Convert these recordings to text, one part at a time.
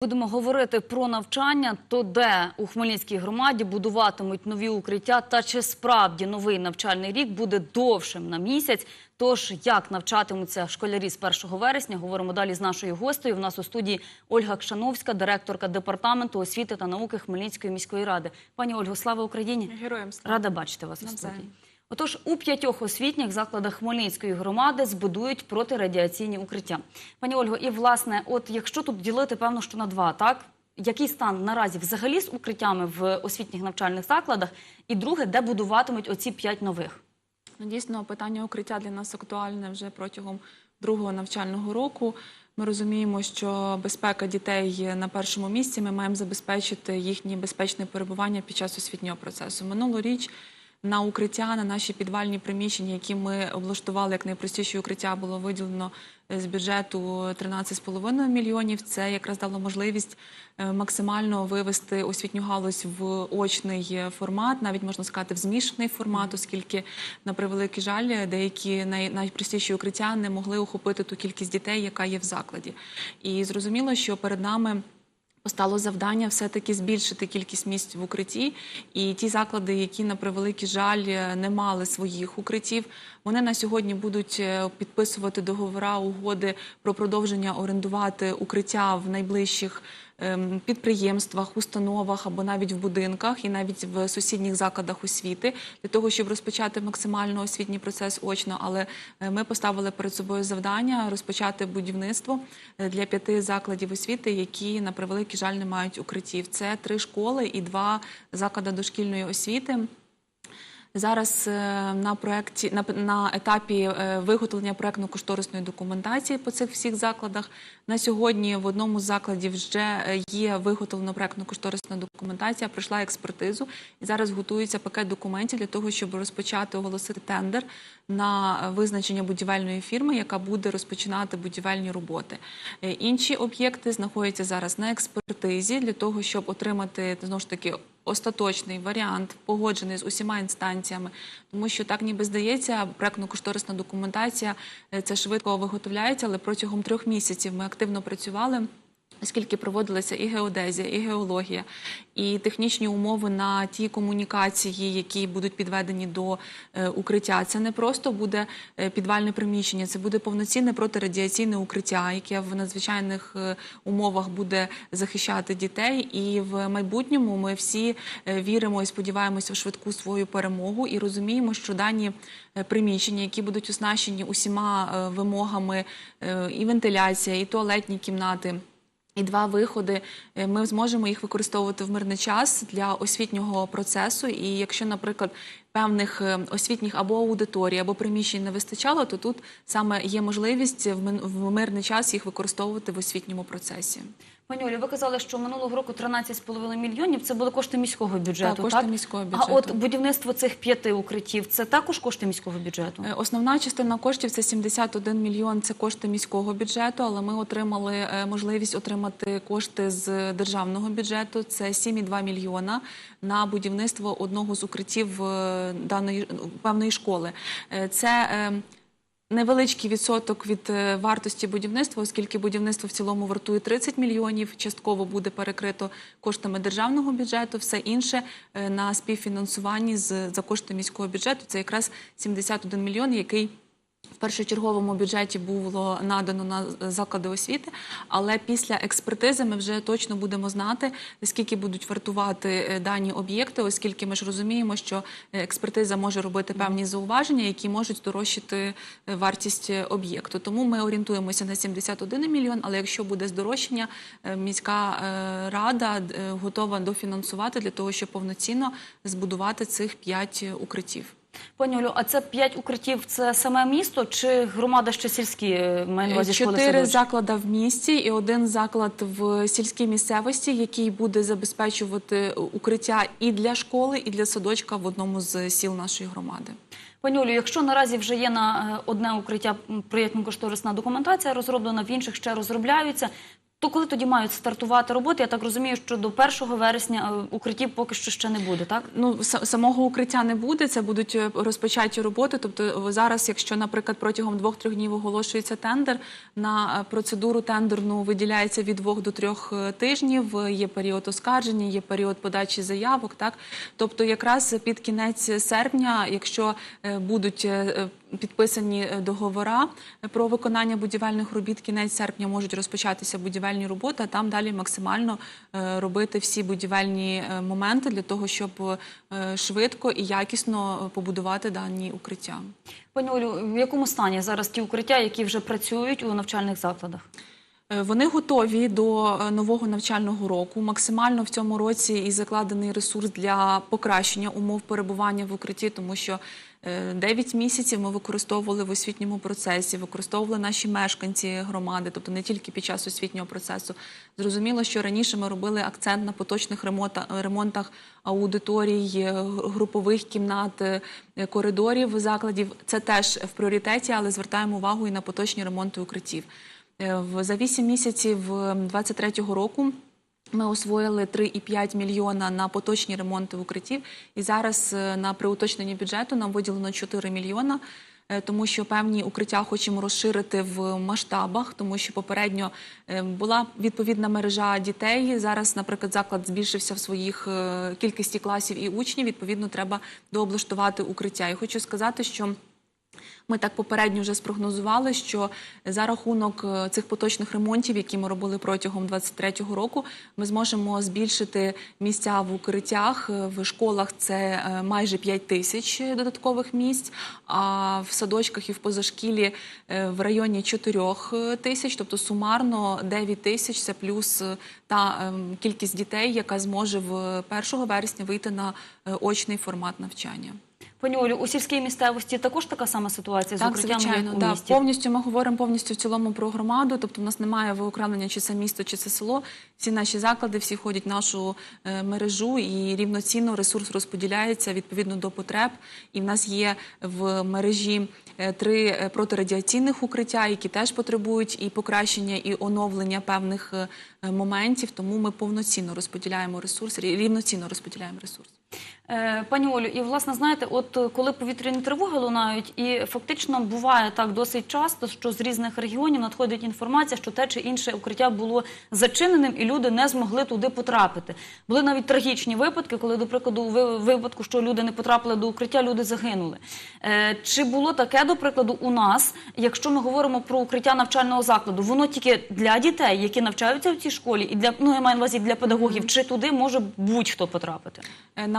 Будемо говорити про навчання, то де у Хмельницькій громаді будуватимуть нові укриття, та чи справді новий навчальний рік буде довшим на місяць. Тож як навчатимуться школярі з 1 вересня, говоримо далі з нашою гостею. В нас у студії Ольга Кшановська, директорка департаменту освіти та науки Хмельницької міської ради. Пані Ольго, слава Україні! Героям слава. Рада бачити вас у студії. Отож, у п'ятьох освітніх закладах Хмельницької громади збудують протирадіаційні укриття. Пані Ольго, і власне, от якщо тут ділити, певно, що на два, так? Який стан наразі взагалі з укриттями в освітніх навчальних закладах? І друге, де будуватимуть оці п'ять нових? Ну, дійсно, питання укриття для нас актуальне вже протягом другого навчального року. Ми розуміємо, що безпека дітей на першому місці. Ми маємо забезпечити їхнє безпечне перебування під час освітнього процесу. Минулоріч на укриття, на наші підвальні приміщення, які ми облаштували як найпростіші укриття, було виділено е, з бюджету 13,5 мільйонів. Це якраз дало можливість е, максимально вивести освітню галузь в очний е, формат, навіть можна сказати, в змішаний формат, оскільки на превеликий жаль, деякі найпростіші укриття не могли охопити ту кількість дітей, яка є в закладі. І зрозуміло, що перед нами. Постало завдання все-таки збільшити кількість місць в укритті, і ті заклади, які на превеликий жаль не мали своїх укриттів, вони на сьогодні будуть е, підписувати договори, угоди про продовження орендувати укриття в найближчих підприємствах, установах або навіть в будинках, і навіть в сусідніх закладах освіти, для того, щоб розпочати максимально освітній процес очно. Але е, ми поставили перед собою завдання розпочати будівництво е, для п'яти закладів освіти, які на превеликий жаль не мають укриттів. Це три школи і два заклади дошкільної освіти. Зараз е, на проекті на, на етапі е, виготовлення проектно-кошторисної документації по цих всіх закладах. На сьогодні в одному з закладів вже е, є виготовлена проектно-кошторисна документація, пройшла експертизу і зараз готується пакет документів для того, щоб розпочати оголосити тендер на визначення будівельної фірми, яка буде розпочинати будівельні роботи. Інші об'єкти знаходяться зараз на експертизі для того, щоб отримати знову ж таки остаточний варіант, погоджений з усіма інстанціями, тому що так ніби здається, проектно-кошторисна документація е, це швидко виготовляється, але протягом трьох місяців ми активно працювали. Оскільки проводилася і геодезія, і геологія, і технічні умови на ті комунікації, які будуть підведені до е, укриття, це не просто буде е, підвальне приміщення, це буде повноцінне протирадіаційне укриття, яке в надзвичайних е, умовах буде захищати дітей. І в майбутньому ми всі віримо і сподіваємося в швидку свою перемогу і розуміємо, що дані приміщення, які будуть оснащені усіма вимогами, і вентиляція, і туалетні кімнати. І два виходи е, ми зможемо їх використовувати в мирний час для освітнього процесу. І якщо, наприклад, певних е, освітніх або аудиторій, або приміщень не вистачало, то тут саме є можливість в мирний час їх використовувати в освітньому процесі. Пані Олі, ви казали, що минулого року 13,5 мільйонів це були кошти міського бюджету. Так, кошти міського бюджету. А от будівництво цих п'яти укриттів це також кошти міського бюджету. Е, Основна частина коштів це 71 мільйон. Це кошти міського бюджету, але ми отримали е, можливість отримати кошти з державного бюджету. Це 7,2 мільйона на будівництво одного з укриттів е, даної певної школи. Це е, Невеличкий відсоток від е, вартості будівництва, оскільки будівництво в цілому вартує 30 мільйонів, частково буде перекрито коштами державного бюджету. Все інше е, на співфінансуванні з за кошти міського бюджету. Це якраз 71 мільйон, який в першочерговому бюджеті було надано на заклади освіти, але після експертизи ми вже точно будемо знати, скільки будуть вартувати е, дані об'єкти, оскільки ми ж розуміємо, що експертиза може робити певні зауваження, які можуть здорожчати е, вартість е, об'єкту. Тому ми орієнтуємося на 71 мільйон. Але якщо буде здорожчання, міська рада готова дофінансувати для того, щоб повноцінно збудувати цих п'ять укриттів. Пані Олю, а це п'ять укриттів це саме місто чи громада ще сільські е, увазі Чотири заклади в місті і один заклад в сільській місцевості, який буде забезпечувати укриття і для школи, і для садочка в одному з сіл нашої громади. Пані Олю, якщо наразі вже є на е, одне укриття проєктно-кошторисна документація розроблена, в інших ще розробляються. То коли тоді мають стартувати роботи? Я так розумію, що до 1 вересня е, укриттів поки що ще не буде, так? Ну, са- самого укриття не буде, це будуть е, розпочаті роботи. Тобто зараз, якщо, наприклад, протягом двох-трьох днів оголошується тендер, на е, процедуру тендерну виділяється від двох до трьох тижнів. Є період оскарження, є період подачі заявок. Так, тобто, якраз під кінець серпня, якщо будуть підписані е, договора про виконання будівельних робіт, кінець серпня можуть розпочатися будівельні роботи, а там далі максимально е, робити всі будівельні е, моменти для того, щоб швидко і якісно побудувати дані укриття. Пані Олю, в якому стані зараз ті укриття, які вже працюють у навчальних закладах? Вони готові до нового навчального року. Максимально в цьому році і закладений ресурс для покращення умов перебування в укритті, тому що 9 місяців ми використовували в освітньому процесі, використовували наші мешканці громади, тобто не тільки під час освітнього процесу. Зрозуміло, що раніше ми робили акцент на поточних ремонтах, аудиторій, е, групових кімнат, е, коридорів закладів. Це теж в пріоритеті, але звертаємо увагу і на поточні ремонти укриттів. Е, За 8 місяців 2023 року ми освоїли 3,5 мільйона на поточні ремонти укриттів. І зараз е, на приуточненні бюджету нам виділено 4 мільйона. е, Тому що певні укриття хочемо розширити в масштабах, тому що попередньо е, була відповідна мережа дітей. Зараз, наприклад, заклад збільшився в своїх кількості класів і учнів. Відповідно, треба дооблаштувати укриття. І хочу сказати, що ми так попередньо вже спрогнозували, що за рахунок е, цих поточних ремонтів, які ми робили протягом 2023 року, ми зможемо збільшити місця в укриттях. Е, В школах це е, майже 5 тисяч додаткових місць, а в садочках і в позашкілі в районі 4 тисяч, тобто сумарно 9 тисяч це плюс та ем, кількість дітей, яка зможе в 1 вересня вийти на очний формат навчання. Пані Олю, у сільській місцевості також така сама ситуація з Так, укриттями, звичайно, як у місті? повністю ми говоримо повністю в цілому про громаду. Тобто, в нас немає виокремлення, чи це місто, чи це село. Всі наші заклади, всі входять в нашу е, мережу, і рівноцінно ресурс розподіляється відповідно до потреб. І в нас є в мережі е, три е, протирадіаційних укриття, які теж потребують і покращення, і оновлення певних е, моментів. Тому ми повноцінно розподіляємо ресурс, рівноцінно розподіляємо ресурс. Е, Пані Олю, і власне знаєте, от е, коли повітряні тривоги лунають, і фактично буває так досить часто, що з різних регіонів надходить інформація, що те чи інше укриття було зачиненим, і люди не змогли туди потрапити. Були навіть трагічні випадки, коли, до прикладу, у ви- випадку, що люди не потрапили до укриття, люди загинули. Е, Чи було таке, до прикладу, у нас, якщо ми говоримо про укриття навчального закладу, воно тільки для дітей, які навчаються в цій школі, і для ну я маю на увазі для педагогів, чи туди може будь-хто потрапити?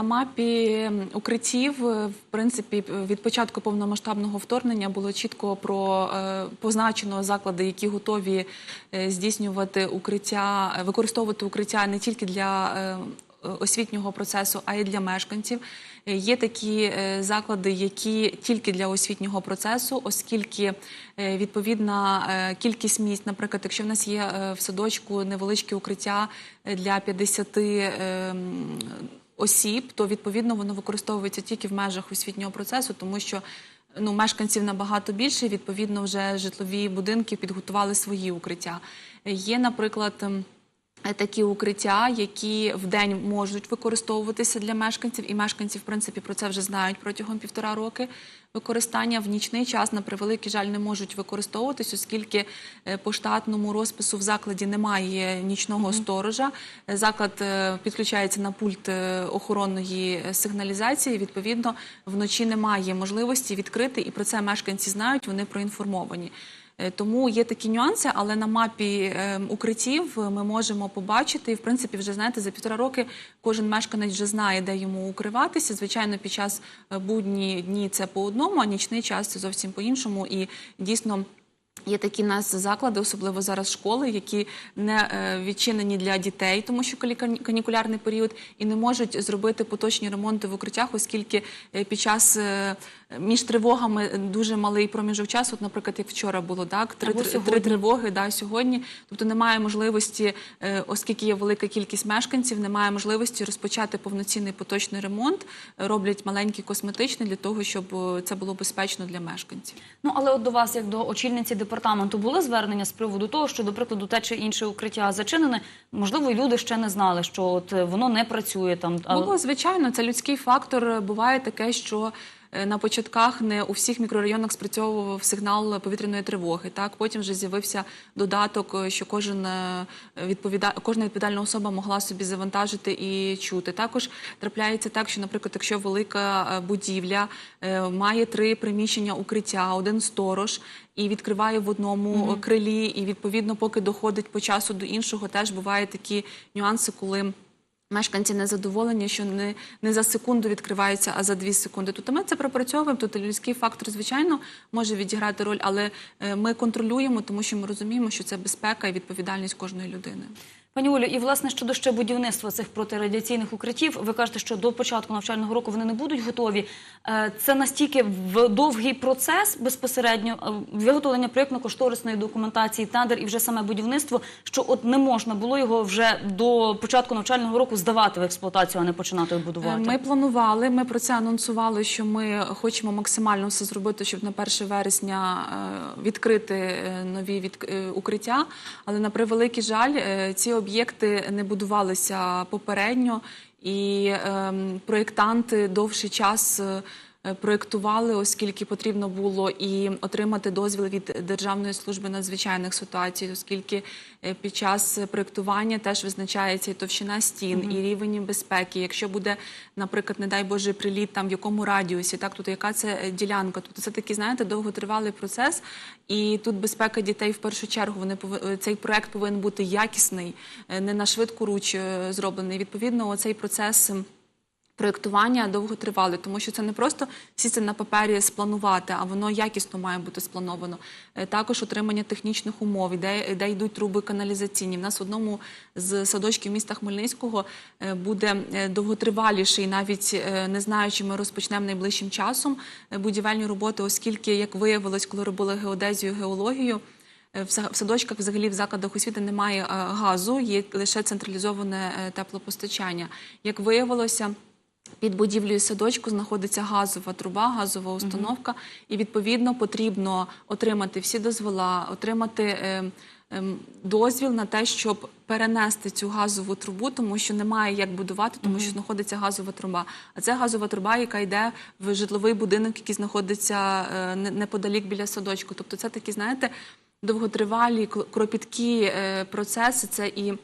На мапі укриттів, е, в принципі, від початку повномасштабного вторгнення було чітко про е, позначено заклади, які готові е, здійснювати укриття, використовувати укриття не тільки для освітнього процесу, а й для мешканців. Є такі заклади, які тільки для освітнього процесу, оскільки відповідна кількість місць, наприклад, якщо в нас є в садочку невеличке укриття для 50 е, м, осіб, то відповідно воно використовується тільки в межах освітнього процесу, тому що ну, мешканців набагато більше, відповідно, вже житлові будинки підготували свої укриття. Є, наприклад. Е, Такі укриття, які в день можуть використовуватися для мешканців, і мешканці, в принципі, про це вже знають протягом півтора роки. Використання в нічний час, на превеликий жаль, не можуть використовуватись, оскільки е, по штатному розпису в закладі немає нічного сторожа. Е, Заклад підключається на пульт охоронної сигналізації. Відповідно, вночі немає можливості відкрити, і про це мешканці знають, вони проінформовані. Е, Тому є такі нюанси, але на мапі е, укриттів ми можемо побачити. І в принципі, вже знаєте, за півтора роки кожен мешканець вже знає, де йому укриватися. Звичайно, під час е, будні дні це по одному, а нічний час це зовсім по іншому. І дійсно. Є такі нас заклади, особливо зараз школи, які не е, відчинені для дітей, тому що канікулярний період, і не можуть зробити поточні ремонти в укриттях, оскільки е, під час е, між тривогами дуже малий проміжок часу. От, наприклад, як вчора було так, три, три, три тривоги да, сьогодні. Тобто немає можливості, е, оскільки є велика кількість мешканців, немає можливості розпочати повноцінний поточний ремонт. Роблять маленький косметичний для того, щоб е, це було безпечно для мешканців. Ну але от до вас, як до очільниці департаменту, були звернення з приводу того, що, до прикладу, те чи інше укриття зачинене. Можливо, люди ще не знали, що от е, воно не працює там. Було звичайно, це людський фактор. Буває таке, що на початках не у всіх мікрорайонах спрацьовував сигнал повітряної тривоги. Так потім вже з'явився додаток, е, що кожен е, відповіда... кожна відповідальна особа могла собі завантажити і чути. Також трапляється так, що, наприклад, якщо велика е, будівля е, має три приміщення укриття, один сторож. І відкриває в одному крилі, і відповідно, поки доходить по часу до іншого, теж бувають такі нюанси, коли Мешканці не задоволені, що не, не за секунду відкриваються, а за дві секунди. Тут ми це пропрацьовуємо. Тут людський фактор, звичайно, може відіграти роль, але е, ми контролюємо, тому що ми розуміємо, що це безпека і відповідальність кожної людини. Пані Олю, і власне щодо ще будівництва цих протирадіаційних укриттів, ви кажете, що до початку навчального року вони не будуть готові. Е, Це настільки довгий процес безпосередньо е, виготовлення проєктно-кошторисної документації, тендер і вже саме будівництво, що от не можна було його вже до початку навчального року здавати в експлуатацію, а не починати будувати. Е, Ми планували, ми про це анонсували, що ми хочемо максимально все зробити, щоб на 1 вересня відкрити нові від... укриття. Але на превеликий жаль, ці об'єкти не будувалися попередньо, і ем, проєктанти довший час. Е, Проєктували, оскільки потрібно було і отримати дозвіл від Державної служби надзвичайних ситуацій, оскільки е, під час проєктування теж визначається і товщина стін, і рівень безпеки. Якщо буде, наприклад, не дай Боже, приліт там в якому радіусі, так тут яка це е, ділянка? Тобто це такий, знаєте, довготривалий процес, і тут безпека дітей в першу чергу. Вони цей проект повинен бути якісний, не на швидку руч зроблений. Відповідно, оцей процес. Проєктування довго тривали, тому що це не просто це на папері спланувати, а воно якісно має бути сплановано. Е, Також отримання технічних умов, де, де йдуть труби каналізаційні. В нас в одному з садочків міста Хмельницького е, буде е, довготриваліший, навіть не знаю, чи ми розпочнемо найближчим часом будівельні роботи, оскільки, як виявилось, коли робили геодезію, геологію. В садочках, взагалі, в закладах освіти немає газу, є лише централізоване теплопостачання. Як виявилося, під будівлею садочку знаходиться газова труба, газова установка, і відповідно потрібно отримати всі дозвола, отримати е, ем, дозвіл на те, щоб перенести цю газову трубу, тому що немає як будувати, тому що знаходиться газова труба. А це газова труба, яка йде в житловий будинок, який знаходиться е, неподалік біля садочку. Тобто, це такі, знаєте, довготривалі, кропіткі е, процеси. Це і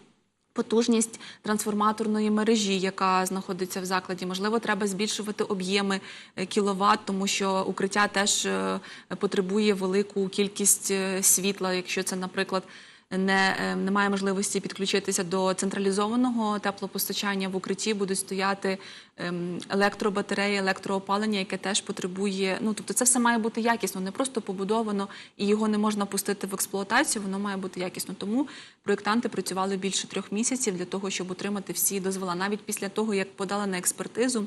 потужність трансформаторної мережі, яка знаходиться в закладі. Можливо, треба збільшувати об'єми е, кіловат, тому що укриття теж е, потребує велику кількість е, світла, якщо це, наприклад. Не, е, немає можливості підключитися до централізованого теплопостачання в укритті, будуть стояти ем, електробатареї, електроопалення, яке теж потребує. Ну тобто, це все має бути якісно, не просто побудовано і його не можна пустити в експлуатацію. Воно має бути якісно. Тому проєктанти працювали більше трьох місяців для того, щоб отримати всі дозвола. Навіть після того, як подали на експертизу.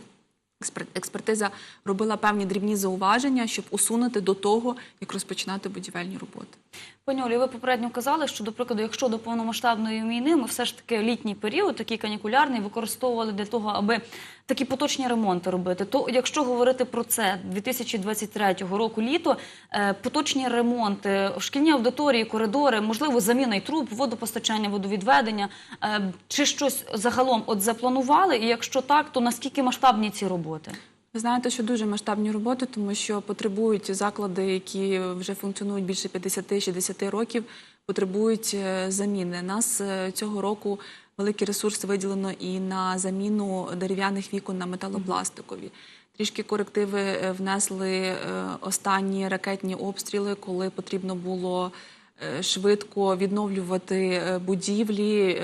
експер- Експертиза робила певні дрібні зауваження, щоб усунути до того, як розпочинати будівельні роботи. Пані Олі, ви попередньо казали, що, до прикладу, якщо до повномасштабної війни ми все ж таки літній період, такий канікулярний, використовували для того, аби такі поточні ремонти робити. То якщо говорити про це 2023 року літо, е, поточні ремонти, шкільні аудиторії, коридори, можливо, заміна й труб, водопостачання, водовідведення, е, чи щось загалом от запланували? І якщо так, то наскільки масштабні ці роботи? Ви знаєте, що дуже масштабні роботи, тому що потребують заклади, які вже функціонують більше 50-60 років, потребують е, заміни. Нас е, цього року великі ресурси виділено і на заміну дерев'яних вікон на металопластикові. Трішки корективи е, внесли останні ракетні обстріли, коли потрібно було швидко відновлювати будівлі,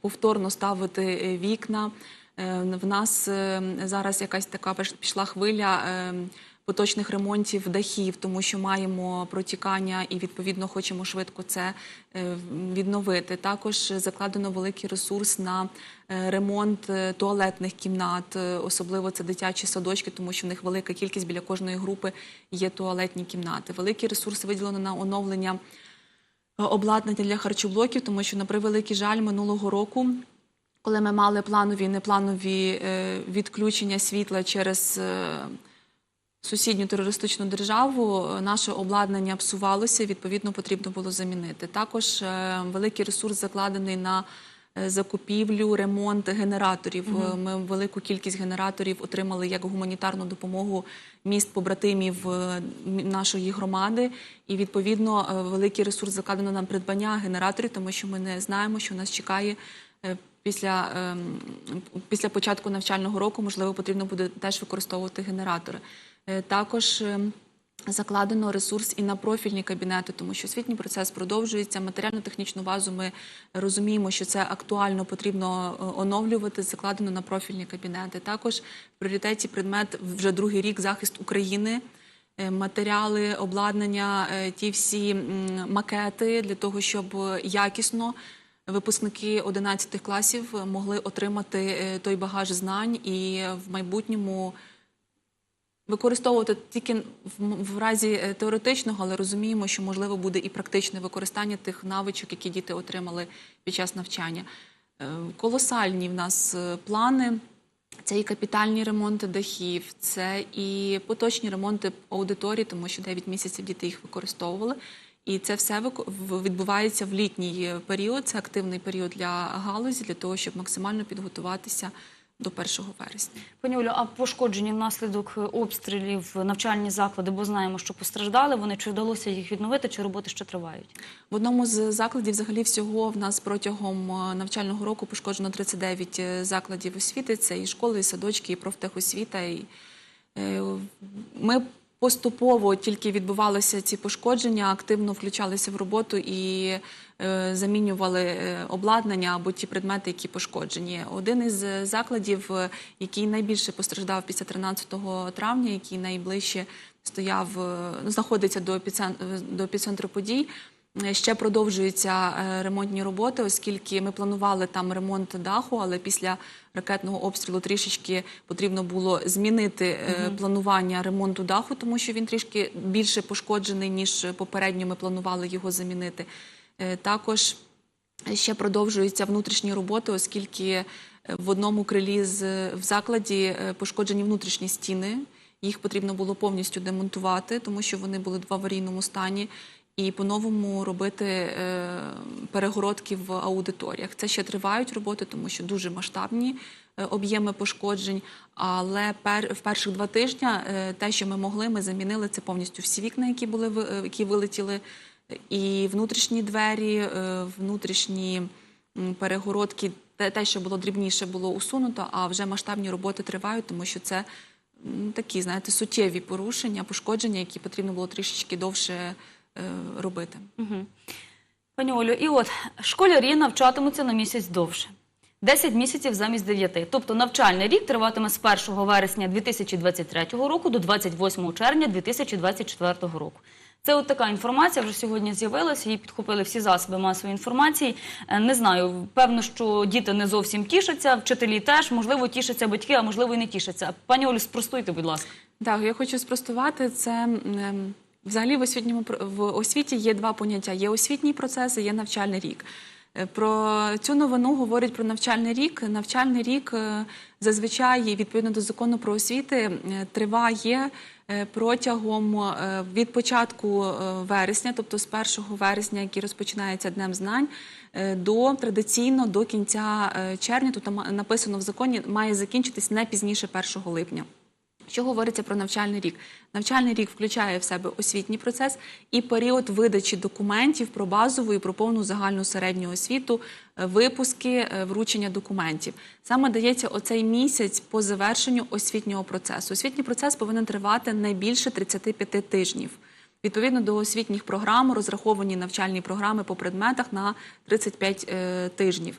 повторно ставити вікна. Е, В нас е, зараз якась така пішла хвиля е, поточних ремонтів дахів, тому що маємо протікання і відповідно хочемо швидко це відновити. Також закладено великий ресурс на ремонт туалетних кімнат, особливо це дитячі садочки, тому що в них велика кількість біля кожної групи є туалетні кімнати. Великі ресурси виділено на оновлення обладнання для харчоблоків, тому що, на превеликий жаль, минулого року. Коли ми мали планові і непланові е, відключення світла через е, сусідню терористичну державу, наше обладнання псувалося, відповідно, потрібно було замінити. Також е, великий ресурс закладений на закупівлю, ремонт генераторів. Ми велику кількість генераторів отримали як гуманітарну допомогу міст побратимів нашої громади. І відповідно великий ресурс закладено на придбання генераторів, тому що ми не знаємо, що нас чекає. Після, ем, після початку навчального року, можливо, потрібно буде теж використовувати генератори. Е, Також ем, закладено ресурс і на профільні кабінети, тому що освітній процес продовжується. Матеріально-технічну базу ми розуміємо, що це актуально потрібно е, оновлювати. Закладено на профільні кабінети. Також в пріоритеті предмет вже другий рік захист України. Е, Матеріали, обладнання, ті всі макети для того, щоб якісно випускники 11 класів могли отримати е, той багаж знань і в майбутньому використовувати тільки в, разі е, теоретичного, але розуміємо, що можливо буде і практичне використання тих навичок, які діти отримали під час навчання. Е, Колосальні в нас плани. Це і капітальні ремонти дахів, це і поточні ремонти аудиторій, тому що 9 місяців діти їх використовували. І це все відбувається в літній е, період. Це активний період для галузі, для того, щоб максимально підготуватися до 1 вересня. Пані Олю, а пошкоджені внаслідок е, обстрілів навчальні заклади, бо знаємо, що постраждали. Вони чи вдалося їх відновити, чи роботи ще тривають? В одному з закладів взагалі всього в нас протягом е, навчального року пошкоджено 39 е, закладів освіти. Це і школи, і садочки, і профтехосвіта. І, ми поступово тільки відбувалися ці пошкодження, активно включалися в роботу і е, замінювали е, обладнання або ті предмети, які пошкоджені. Один із е, закладів, який найбільше постраждав після 13 травня, який найближче стояв, е, знаходиться до епіцентру подій. Ще продовжуються е, ремонтні роботи, оскільки ми планували там ремонт даху, але після ракетного обстрілу трішечки потрібно було змінити е, планування ремонту даху, тому що він трішки більше пошкоджений ніж попередньо. Ми планували його замінити. Е, Також ще продовжуються внутрішні роботи, оскільки в одному крилі з в закладі пошкоджені внутрішні стіни. Їх потрібно було повністю демонтувати, тому що вони були в аварійному стані, і по-новому робити е, перегородки в аудиторіях. Це ще тривають роботи, тому що дуже масштабні е, об'єми пошкоджень. Але в перших два тижні е, те, що ми могли, ми замінили це повністю всі вікна, які були які вилетіли, і внутрішні двері, внутрішні перегородки. Те, що було дрібніше, було усунуто, а вже масштабні роботи тривають, тому що це такі, знаєте, суттєві порушення, пошкодження, які потрібно було трішечки довше е, робити. Пані Олю, і от школярі навчатимуться на місяць довше. 10 місяців замість 9. Тобто навчальний рік триватиме з 1 вересня 2023 року до 28 червня 2024 року. Це от така інформація вже сьогодні з'явилася, її підхопили всі засоби масової інформації. Е, Не знаю, певно, що діти не зовсім тішаться, вчителі теж, можливо, тішаться батьки, а можливо, і не тішаться. Пані Олю, спростуйте, будь ласка. Так, я хочу спростувати це. Взагалі в освітньому в освіті є два поняття: є освітній процес і є навчальний рік. Е, Про цю новину говорять про навчальний рік. Навчальний рік е, зазвичай відповідно до закону про освіти е, триває протягом від початку вересня, тобто з 1 вересня, який розпочинається Днем знань, до традиційно до кінця червня. Тут написано в законі, має закінчитись не пізніше 1 липня. Що говориться про навчальний рік? Навчальний рік включає в себе освітній процес і період видачі документів про базову і про повну загальну середню освіту, е, випуски, е, вручення документів. Саме дається оцей місяць по завершенню освітнього процесу. Освітній процес повинен тривати не більше 35 тижнів. Відповідно до освітніх програм розраховані навчальні програми по предметах на 35 е, тижнів.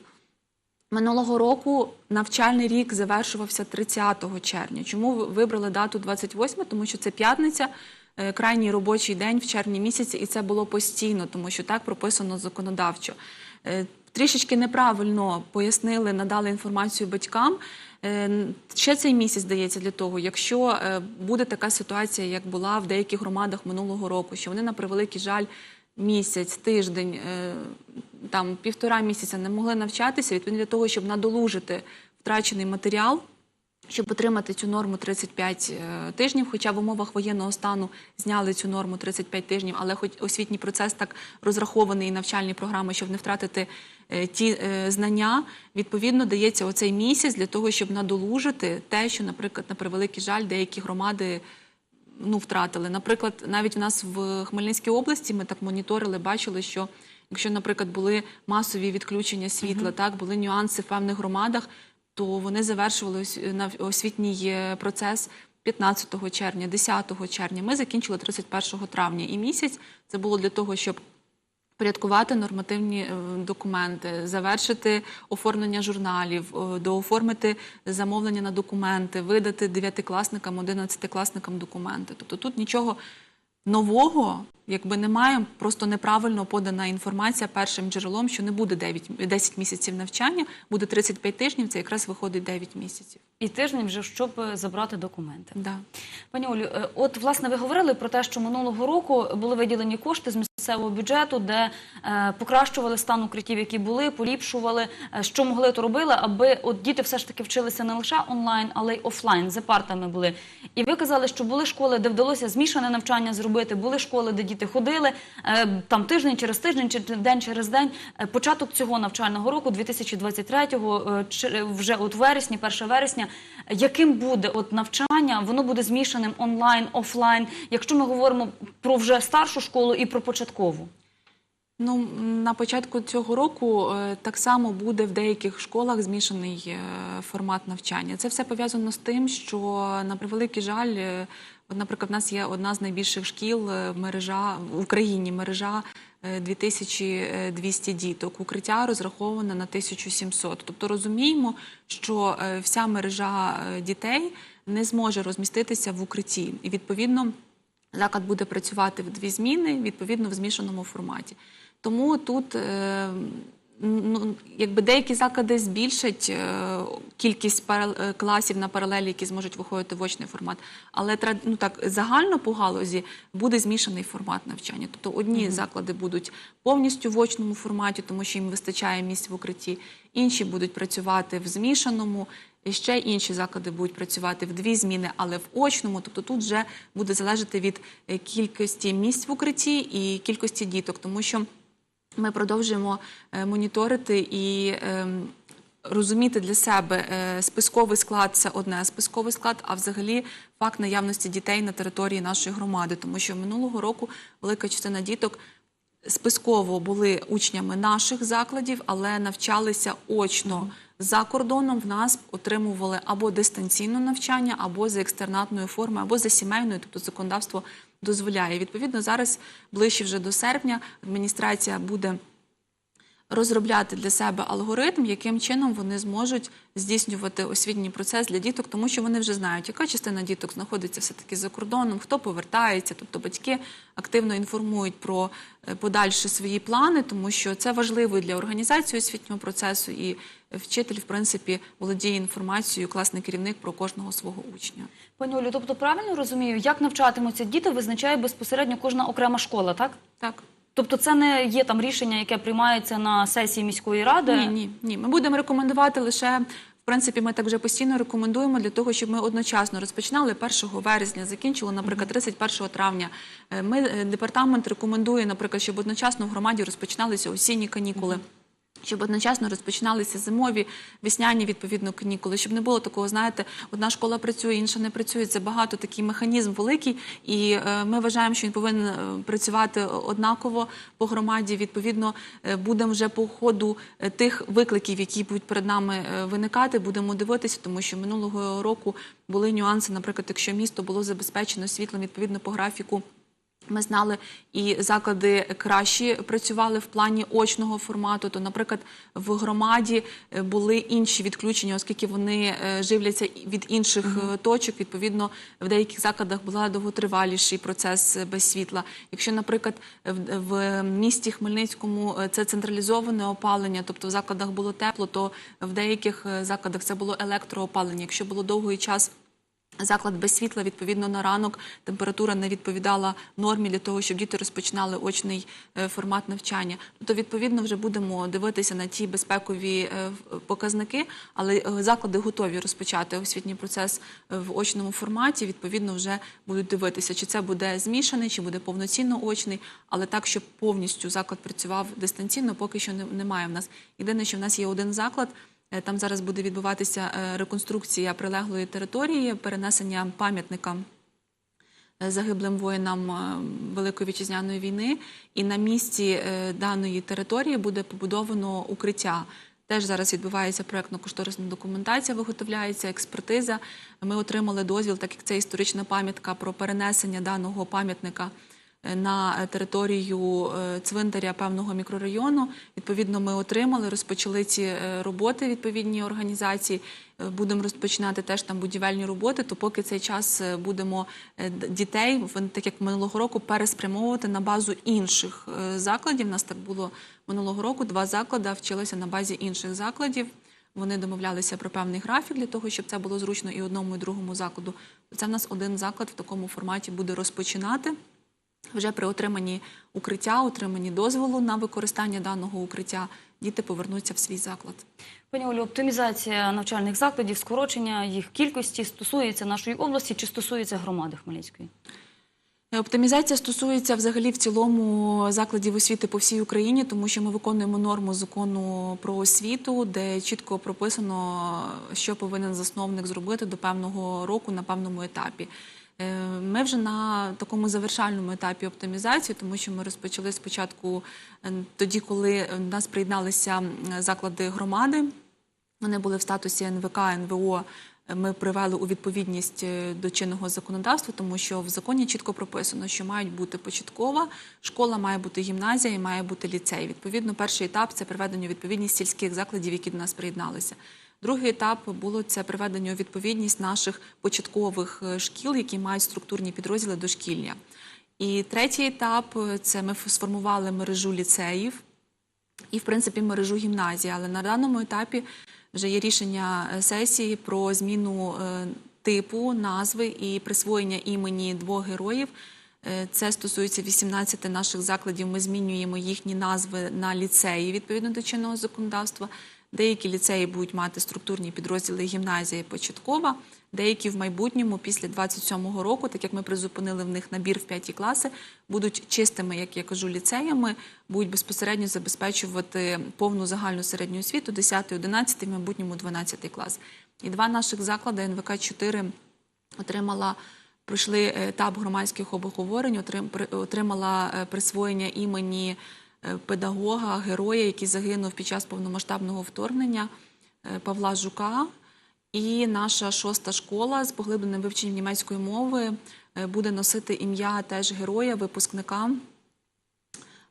Минулого року навчальний рік завершувався 30 червня. Чому ви вибрали дату 28? Тому що це п'ятниця, е, крайній робочий день в червні місяці, і це було постійно, тому що так прописано законодавчо. Е, Трішечки неправильно пояснили, надали інформацію батькам. Е, Ще цей місяць дається для того, якщо буде така ситуація, як була в деяких громадах минулого року, що вони на превеликий жаль місяць, тиждень, там півтора місяця не могли навчатися, відповідно для того, щоб надолужити втрачений матеріал, щоб отримати цю норму 35 е, тижнів, хоча в умовах воєнного стану зняли цю норму 35 тижнів, але хоч освітній процес так розрахований і навчальні програми, щоб не втратити е, ті е, знання, відповідно дається оцей місяць для того, щоб надолужити те, що, наприклад, на превеликий жаль, деякі громади ну, втратили. Наприклад, навіть в нас в Хмельницькій області ми так моніторили, бачили, що якщо, наприклад, були масові відключення світла, так були нюанси в певних громадах, то вони завершували ос- нав- освітній е, процес 15 червня, 10 червня. Ми закінчили 31 травня. І місяць це було для того, щоб порядкувати нормативні е, документи, завершити оформлення журналів, е, дооформити замовлення на документи, видати дев'ятикласникам, одинадцятикласникам документи. Тобто тут нічого нового, якби немає, просто неправильно подана інформація першим джерелом, що не буде 9, 10 місяців навчання, буде 35 тижнів, це якраз виходить 9 місяців. І тиждень вже щоб е, забрати документи. Да. Пані Олю, е, от власне ви говорили про те, що минулого року були виділені кошти з місцевого бюджету, де е, покращували стан укриттів, які були, поліпшували, е, що могли, то робили, аби от діти все ж таки вчилися не лише онлайн, але й офлайн, за партами були. І ви казали, що були школи, де вдалося змішане навчання зробити, були школи, де діти ходили е, там тиждень через тиждень, чи день через день. Початок цього навчального року, 2023-го, е, вже от вересні, 1 вересня. Яким буде от навчання? Воно буде змішаним онлайн, офлайн. Якщо ми говоримо про вже старшу школу і про початкову. Ну, на початку цього року е, так само буде в деяких школах змішаний е, формат навчання. Це все пов'язано з тим, що на превеликий жаль, е, наприклад, в нас є одна з найбільших шкіл е, мережа в Україні, мережа е, 2200 діток. Укриття розраховане на 1700. Тобто розуміємо, що е, вся мережа е, дітей не зможе розміститися в укритті, і відповідно. Заклад буде працювати в дві зміни, відповідно, в змішаному форматі. Тому тут е, ну, якби деякі заклади збільшать е, кількість е, класів на паралелі, які зможуть виходити в очний формат. Але ну, так, загально по галузі буде змішаний формат навчання. Тобто одні заклади будуть повністю в очному форматі, тому що їм вистачає місць в укритті, інші будуть працювати в змішаному. І ще інші заклади будуть працювати в дві зміни, але в очному. Тобто тут вже буде залежати від е, кількості місць в укритті і кількості діток, тому що ми продовжуємо е, моніторити і ем, розуміти для себе е, списковий склад це одне списковий склад, а взагалі факт наявності дітей на території нашої громади, тому що минулого року велика частина діток. Списково були учнями наших закладів, але навчалися очно за кордоном. В нас отримували або дистанційне навчання, або за екстернатною формою, або за сімейною, тобто законодавство дозволяє. Відповідно, зараз ближче вже до серпня адміністрація буде розробляти для себе алгоритм, яким чином вони зможуть здійснювати освітній процес для діток, тому що вони вже знають, яка частина діток знаходиться все таки за кордоном, хто повертається. Тобто батьки активно інформують про е, подальші свої плани, тому що це важливо і для організації освітнього процесу, і вчитель, в принципі, володіє інформацією, класний керівник про кожного свого учня. Пані Олю, тобто правильно розумію, як навчатимуться діти, визначає безпосередньо кожна окрема школа, так? Так. Тобто це не є там рішення, яке приймається на сесії міської ради. Ні, ні, ні. Ми будемо рекомендувати лише. В принципі, ми так вже постійно рекомендуємо для того, щоб ми одночасно розпочинали 1 вересня, закінчили, наприклад, 31 травня. Е, Ми е, департамент рекомендує, наприклад, щоб одночасно в громаді розпочиналися осінні канікули. Щоб одночасно розпочиналися зимові, весняні відповідно канікули, щоб не було такого, знаєте, одна школа працює, інша не працює. Це багато такий механізм великий, і е, ми вважаємо, що він повинен е, працювати однаково по громаді. Відповідно, е, будемо вже по ходу тих викликів, які будуть перед нами виникати, будемо дивитися, тому що минулого року були нюанси. Наприклад, якщо місто було забезпечено світлом відповідно по графіку Ми знали, і заклади кращі працювали в плані очного формату. То, наприклад, в громаді е, були інші відключення, оскільки вони е, живляться від інших е, точок. Відповідно, в деяких закладах була довготриваліший процес без світла. Якщо, наприклад, в, місті Хмельницькому це централізоване опалення, тобто в закладах було тепло, то в деяких закладах це було електроопалення. Якщо було довгий час Заклад без світла, відповідно, на ранок температура не відповідала нормі для того, щоб діти розпочинали очний е, формат навчання. Тобто, відповідно, вже будемо дивитися на ті безпекові е, показники, але е, заклади готові розпочати освітній процес в очному форматі. Відповідно, вже будуть дивитися, чи це буде змішаний, чи буде повноцінно очний, але так, щоб повністю заклад працював дистанційно, поки що немає в нас. Єдине, що в нас є один заклад. Е, Там зараз буде відбуватися е, реконструкція прилеглої території, перенесення пам'ятника е, загиблим воїнам Великої вітчизняної війни. І на місці даної території буде побудовано укриття. Теж зараз відбувається проєктно-кошторисна документація, виготовляється експертиза. Ми отримали дозвіл, так як це історична пам'ятка про перенесення даного пам'ятника на територію е, цвинтаря певного мікрорайону. Відповідно, ми отримали, розпочали ці е, роботи відповідні організації. Е, Будемо розпочинати теж там будівельні роботи. То поки цей час е, будемо е, дітей, так як минулого року, переспрямовувати на базу інших е, закладів. У нас так було минулого року. Два заклади вчилися на базі інших закладів. Вони домовлялися про певний графік для того, щоб це було зручно і одному, і другому закладу. Це в нас один заклад в такому форматі буде розпочинати. Вже при отриманні укриття, отриманні дозволу на використання даного укриття, діти повернуться в свій заклад. Пані Олю, оптимізація навчальних закладів, скорочення їх кількості стосується нашої області чи стосується громади Хмельницької? Оптимізація стосується взагалі в цілому закладів освіти по всій Україні, тому що ми виконуємо норму закону про освіту, де чітко прописано, що повинен засновник зробити до певного року на певному етапі. Е, Ми вже на такому завершальному етапі оптимізації, тому що ми розпочали спочатку е, тоді, коли в нас приєдналися заклади громади. Вони були в статусі НВК, НВО. Ми привели у відповідність е, до чинного законодавства, тому що в законі чітко прописано, що мають бути початкова школа, має бути гімназія і має бути ліцей. Відповідно, перший етап це приведення у відповідність сільських закладів, які до нас приєдналися. Другий етап було це приведення у відповідність наших початкових е, шкіл, які мають структурні підрозділи дошкілля. І третій етап е, це ми сформували мережу ліцеїв і, в принципі, мережу гімназії. Але на даному етапі вже є рішення е, сесії про зміну типу, назви і присвоєння імені двох героїв. Це стосується 18 наших закладів. Ми змінюємо їхні назви на ліцеї відповідно до чинного законодавства. Деякі ліцеї будуть мати структурні підрозділи гімназія і початкова, деякі в майбутньому, після 27-го року, так як ми призупинили в них набір в п'яті класи, будуть чистими, як я кажу, ліцеями, будуть безпосередньо забезпечувати повну загальну середню освіту, 10, 11, в майбутньому 12 клас. І два наших заклади НВК-4 отримала пройшли етап громадських обговорень, отрим- отримала е, присвоєння імені е, педагога, героя, який загинув під час повномасштабного вторгнення е, Павла Жука. І наша шоста школа з поглибленим вивченням німецької мови е, буде носити ім'я теж героя, випускника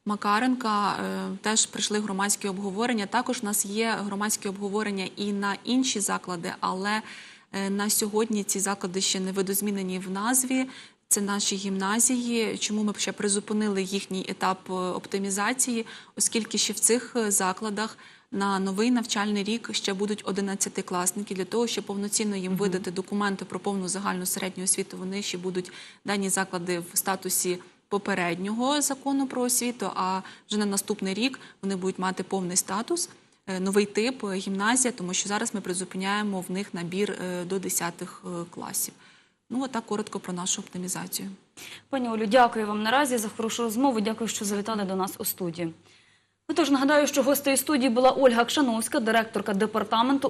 Макаренка. Е, Теж прийшли громадські обговорення. Також у нас є громадські обговорення і на інші заклади, але е, на сьогодні ці заклади ще не видозмінені в назві. Це наші гімназії. Чому ми ще призупинили їхній етап е, оптимізації, оскільки ще в цих е, закладах на новий навчальний рік ще будуть 11-класники для того, щоб повноцінно їм видати документи про повну загальну середню освіту. Вони ще будуть дані заклади в статусі попереднього закону про освіту. А вже на наступний рік вони будуть мати повний статус. е, Новий тип гімназія, тому що зараз ми призупиняємо в них набір до 10 класів. Ну, отак коротко про нашу оптимізацію. Пані Олю, дякую вам наразі за хорошу розмову. Дякую, що завітали до нас у студії. Отож, нагадаю, що гостею студії була Ольга Кшановська, директорка департаменту